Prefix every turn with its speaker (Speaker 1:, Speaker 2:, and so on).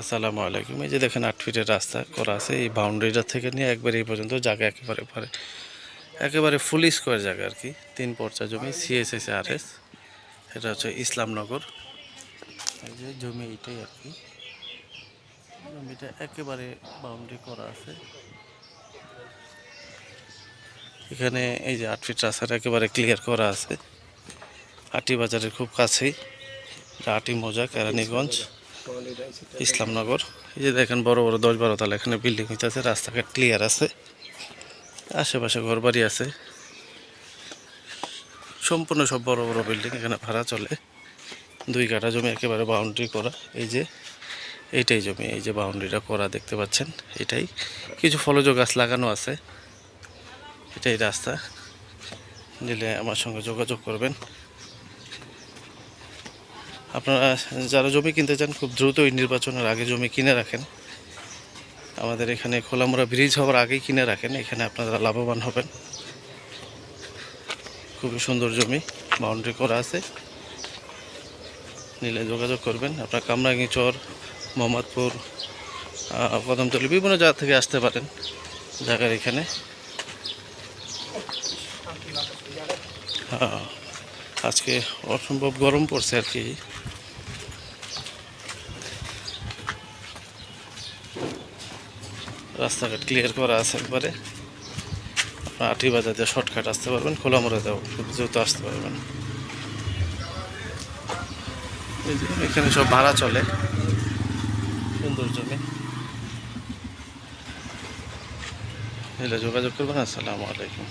Speaker 1: আসসালামু আলাইকুম। এই যে দেখেন, আট ফিটের রাস্তা করা আছে। এই বাউন্ডারিটা থেকে নিয়ে একবারে এই পর্যন্ত জায়গা একেবারে পারে, একেবারে ফুল স্কোয়ার জায়গা আর কি। তিন পর্চা জমি সিএসএস আর এস এটা হচ্ছে ইসলামনগর। এই যে জমি এইটাই আর কি। জমিটা একেবারে বাউন্ডারি করা আছে। এখানে এই যে আট ফিট রাস্তাটা একেবারে ক্লিয়ার করা আছে। আটি বাজারের খুব কাছেই। আটি মৌজা, কেরানীগঞ্জ। ইসলামনগর। এই যে দেখেন বড় বড় দশ বারো তালা এখানে বিল্ডিং হইতেছে, রাস্তাঘাট ক্লিয়ার আছে। আশেপাশে ঘরবাড়ি আছে। সম্পূর্ণ সব বড় বড় বিল্ডিং এখানে ভাড়া চলে। দুই কাঠা জমি একেবারে বাউন্ডারি করা। এই যে, এইটাই জমি, এই যে বাউন্ডারিটা করা দেখতে পাচ্ছেন, এটাই। কিছু ফলজ গাছ লাগানো আছে। এটাই রাস্তা। নিলে আমার সঙ্গে যোগাযোগ করবেন। আপনারা যারা জমি কিনতে চান, খুব দ্রুত এই নির্বাচনের আগে জমি কিনে রাখেন। আমাদের এখানে খোলামোড়া ব্রিজ হওয়ার আগেই কিনে রাখেন, এখানে আপনারা লাভবান হবেন। খুবই সুন্দর জমি, বাউন্ডারি করা আছে। নিলে যোগাযোগ করবেন। আপনার কামরাঙ্গি চর, মোহাম্মদপুর কদমতলি, বিভিন্ন জায়গা থেকে আসতে পারেন জায়গার এখানে। আজকে অসম্ভব গরম পড়ছে আর কি। রাস্তাঘাট ক্লিয়ার করা আছে একবারে। আপনার আটি বাজার দিয়ে শর্টকাট আসতে পারবেন, খোলা মোড়ে দেওয়া, খুব দ্রুত আসতে পারবেন। এখানে সব ভাড়া চলে। সুন্দর জমি। যোগাযোগ করবেন, আসসালামু আলাইকুম।